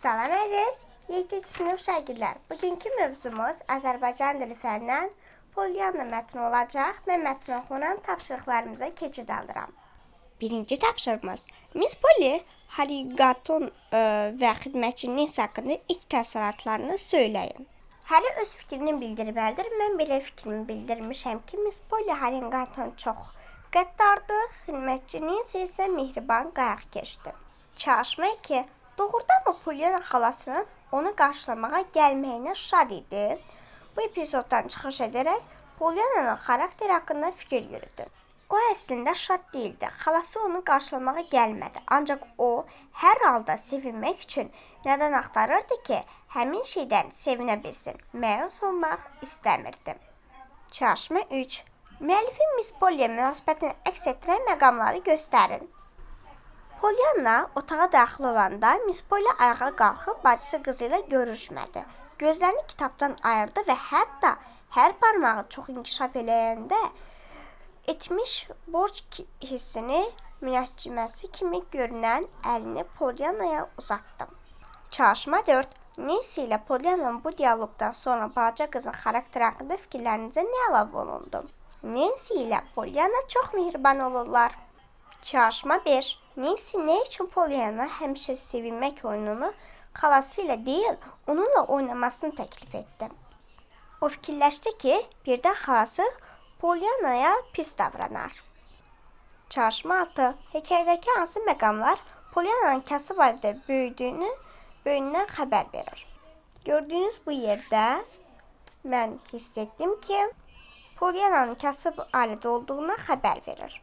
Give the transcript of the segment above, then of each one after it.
Salam əziz 7 sinif şagirdlər. Bugünkü mövzumuz Azərbaycan dili fənnindən Polyanna mətni olacaq. Mən mətni oxunan tapşırıqlarımıza keçid alıram. Birinci tapşırığımız Miss Polly Harigaton ə, və xidmətçinin haqqında ilk təəssüratlarını söyləyin. Həri öz fikrini bildirməlidir. Mən belə fikrimi bildirmişəm ki, Miss Polly Harigaton çox qəddardır, xidmətçinin isə mehriban qayğıkeşdir. Çalışma 2. Doğrudanmı Pollyanna xalasının onu qarşılamağa gəlməyinə şad idi? Bu epizoddan çıxış edərək Pollyannanın xarakteri haqqında fikir yürüdü. O əslində şad değildi. Xalası onu qarşılamağa gəlmədi. Ancaq o hər halda sevinmək üçün nədən axtarırdı ki, həmin şeydən sevinə bilsin. Məyus olmaq istəmirdi. Çalışma 3. Müəllifin Miss Polly münasibətini əks etdirən məqamları göstərin. Polyanna otağa daxil olanda Miss Polly ayağa qalxıb bacısı qızı ilə görüşmədi. Gözlərini kitabdan ayırdı və hətta hər barmağı çox inkişaf eləyəndə etmiş borc hissini münəccimməsi kimi görünən əlini Polyannaya uzatdı. Çalışma 4. Nancy ilə Polyannanın bu dialoqdan sonra balaca qızın xarakteri haqqında fikirlərinizə nə əlavə olundu? Nancy ilə Polyanna çox mehriban olurlar. Çalışma 5. Nancy nə üçün Pollyanna həmişə sevinmək oyununu xalası ilə deyil, onunla oynamasını təklif etdi. O fikirləşdi ki, birdən xalası Pollyannaya pis davranar. Çalışma 6. Hekayədəki hansı məqamlar Pollyannanın kasıb barədə böyüdüyünü, böyüyündən xəbər verir? Gördüyünüz bu yerdə mən hiss etdim ki, Pollyannanın kasıb ailədə olduğuna xəbər verir.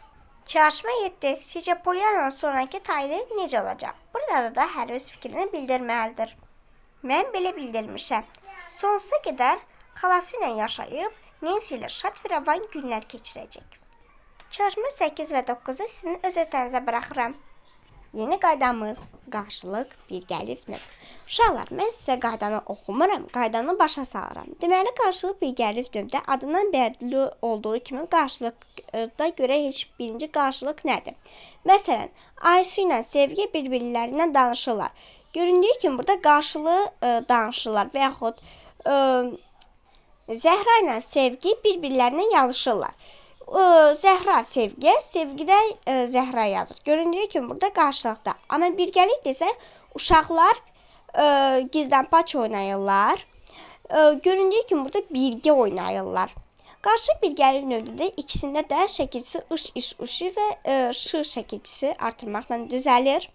Çalışma 7. Sizcə Polyananın sonrakı tayını necə olacaq? Burada da hər öz fikrini bildirməlidir. Mən belə bildirmişəm. Sonsuza qədər xalası ilə yaşayıb, Nancy ilə şad firavan günlər keçirəcək. Çalışma 8 və 9-u sizin öz ötənizə buraxıram. Yeni qaydamız qarşılıq birgəlik növ. Uşaqlar, mən sizə qaydanı oxumuram, qaydanı başa salıram. Deməli, qarşılıq birgəlik növdə adından bəlli olduğu kimi qarşılıqda görə heç birinci qarşılıq nədir? Məsələn, Ayşə ilə Sevgi bir-birlərindən danışırlar. Göründüyü kimi burada qarşılığı ə, e, danışırlar və yaxud ə, e, Zəhra ilə Sevgi bir-birlərinə yazışırlar. Zəhra sevgiyə, sevgidə ə, Zəhra yazır. Göründüyü kimi burada qarşılıqda. Amma birgəlik desə uşaqlar ə, gizlənpaç oynayırlar. Ə, göründüyü kimi burada birgə oynayırlar. Qarşı birgəlik növdə də ikisində də şəkilçisi ış, iş, uşi və ə, şı şəkilçisi artırmaqla düzəlir.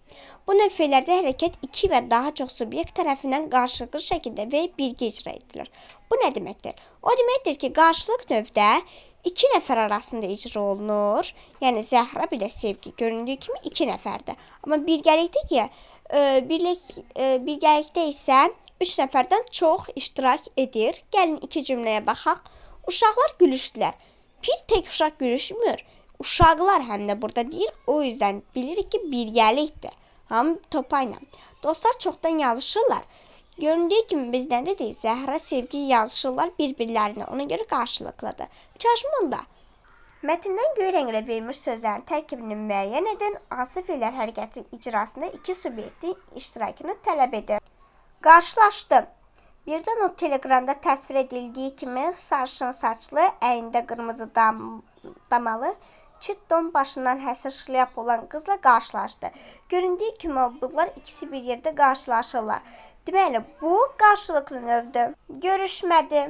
Bu növ fe'lərdə hərəkət iki və daha çox subyekt tərəfindən qarşılıqlı şəkildə və birgə icra edilir. Bu nə deməkdir? O deməkdir ki, qarşılıq növdə iki nəfər arasında icra olunur. Yəni Zəhra bir də Sevgi göründüyü kimi iki nəfərdir. Amma birgəlikdə ki, e, birlik e, birgəlikdə isə 3 nəfərdən çox iştirak edir. Gəlin iki cümləyə baxaq. Uşaqlar gülüşdülər. Bir tək uşaq gülüşmür. Uşaqlar həm də burada deyil. O yüzden bilirik ki, birgəlikdir. Hamı topayla. Dostlar çoxdan yazışırlar. Göründüyü kimi bizdən də deyil, Zəhra sevgi yazışırlar bir-birlərinə. Ona görə qarşılıqlıdır. Çalışmında Mətndən göy rənglə verilmiş sözlərin tərkibini müəyyən edin. Hansı fe'lər hərəkətin icrasında iki subyektin iştirakını tələb edir. Qarşılaşdı. Birdən o teleqramda təsvir edildiyi kimi sarışın saçlı, əynində qırmızı dam damalı, çit don başından həsir şlyap olan qızla qarşılaşdı. Göründüyü kimi bunlar ikisi bir yerdə qarşılaşırlar. Deməli, bu qarşılıqlı növdür. Görüşmədi.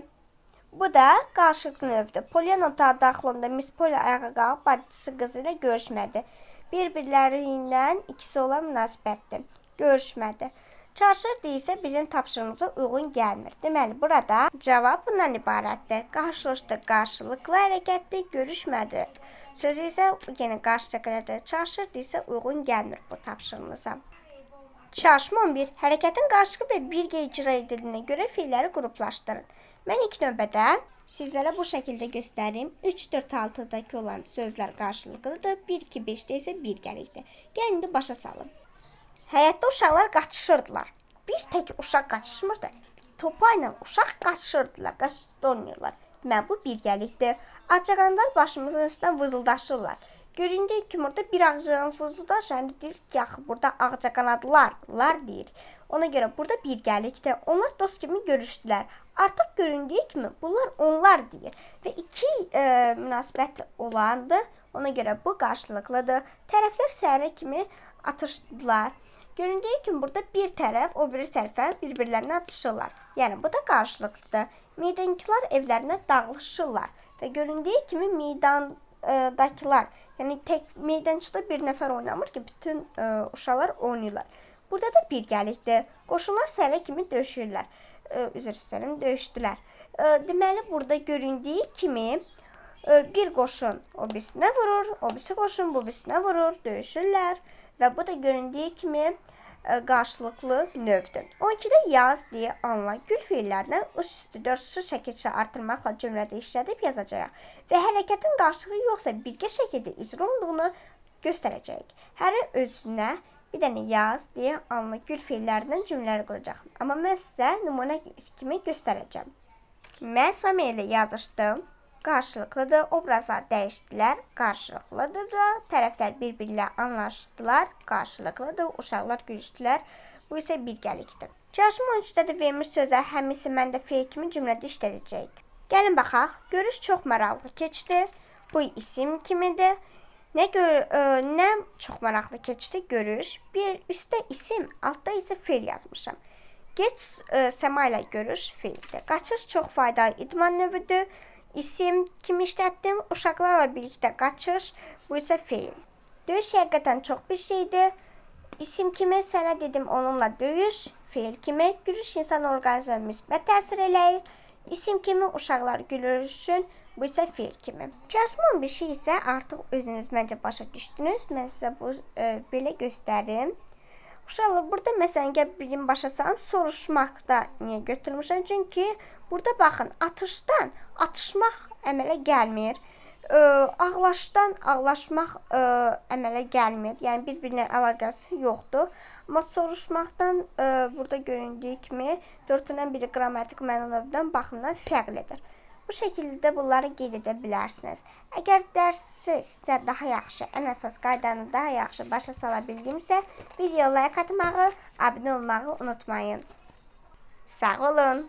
Bu da qarşılıqlı növdür. Polyan otağa daxil olanda Miss Polly ayağa qalxıb bacısı qızı ilə görüşmədi. Bir-birləri ilə ikisi olan münasibətdir. Görüşmədi. Çarşırdı isə bizim tapşırığımıza uyğun gəlmir. Deməli, burada cavab bundan ibarətdir. Qarşılaşdı, qarşılıqlı hərəkətdir, görüşmədi. Sözü isə yenə qarşılıqlıdır. Çarşırdı isə uyğun gəlmir bu tapşırığımıza. Çalışma 11. Hərəkətin qarşılıqlı və birgə icra edildiyinə görə fiilləri qruplaşdırın. Mən ilk növbədə sizlərə bu şəkildə göstərim. 3, 4, 6-dakı olan sözlər qarşılıqlıdır. 1, 2, 5-də isə birgəlikdir. Gəlin indi başa salın. Həyətdə uşaqlar qaçışırdılar. Bir tək uşaq qaçışmırdı. Topa ilə uşaq qaçışırdılar, qaçışdı oynayırlar. Mən bu birgəlikdir. Ağcaqanadlar başımızın üstündən vızıldaşırlar. Göründüyü kimi burada bir ağcaqanad vızıldar, həm deyir ki, axı burada ağcaqanadlar, lar deyir. Ona görə burada birgəlikdə onlar dost kimi görüşdülər. Artıq göründüyü kimi bunlar onlar deyir və iki e, münasibətli olandır. Ona görə bu qarşılıqlıdır. Tərəflər səhərə kimi atışdılar. Göründüyü kimi burada bir tərəf o biri tərəfə bir-birlərinə atışırlar. Yəni bu da qarşılıqlıdır. Meydankilər evlərinə dağılışırlar və göründüyü kimi meydandakılar, yəni tək meydançıda bir nəfər oynamır ki, bütün ə, uşaqlar oynayırlar. Burada da birgəlikdir. Qoşunlar səhərə kimi döyüşürlər. Ə, üzr istəyirəm, döyüşdülər. Ə, deməli burada göründüyü kimi bir qoşun o birisinə vurur, o birisi qoşun bu birisinə vurur, döyüşürlər və bu da göründüyü kimi ə, qarşılıqlı növdür. 12-də yaz deyə anla gül feillərini üç üstü 4 şı şəkilçə artırmaqla cümlədə işlədib yazacağıq və hərəkətin qarşılığı yoxsa birgə şəkildə icra olunduğunu göstərəcəyik. Hərə özünə bir dənə yaz deyə anlı gül feillərindən cümlələr quracaq. Amma mən sizə nümunə kimi göstərəcəm. Mən Sami ilə yazışdım. Qarşılıqlıdır. Obrazlar dəyişdilər. Qarşılıqlıdır da. Tərəflər bir-biri ilə anlaşdılar. Qarşılıqlıdır. Uşaqlar gülüşdülər. Bu isə birgəlikdir. Çalışma 13-də də verilmiş sözə həmisi mən də feil kimi cümlədə işlədəcəyik. Gəlin baxaq. Görüş çox maraqlı keçdi. Bu isim kimidir? Nə gör ə, e, nə çox maraqlı keçdi görüş. Bir üstdə isim, altda isə feil yazmışam. Geç ə, e, səma ilə görüş feildir. Qaçış çox faydalı idman növüdür. İsim kimi işlətdim. Uşaqlarla birlikdə qaçış, bu isə feil. Döyüş həqiqətən çox bir şeydir. İsim kimi sənə dedim onunla döyüş, feil kimi gülüş insan orqanizminə müsbət təsir eləyir. İsim kimi uşaqlar gülüşün, bu isə feil kimi. Kəsman bir şey isə artıq özünüz məncə başa düşdünüz. Mən sizə bu e, belə göstərim. Uşaqlar, burada məsələn, gəl bilim başasan, soruşmaqda niyə götürmüşəm? Çünki burada baxın, atışdan atışmaq əmələ gəlmir ə, ağlaşdan ağlaşmaq ə, əmələ gəlmir. Yəni bir-birinə əlaqəsi yoxdur. Amma soruşmaqdan ə, burada göründüyü kimi dördündən biri qrammatik mənanövdən baxımdan fərqlidir. Bu şəkildə bunları qeyd edə bilərsiniz. Əgər dərsi sizə daha yaxşı, ən əsas qaydanı daha yaxşı başa sala bildimsə, videoya like atmağı, abunə olmağı unutmayın. Sağ olun.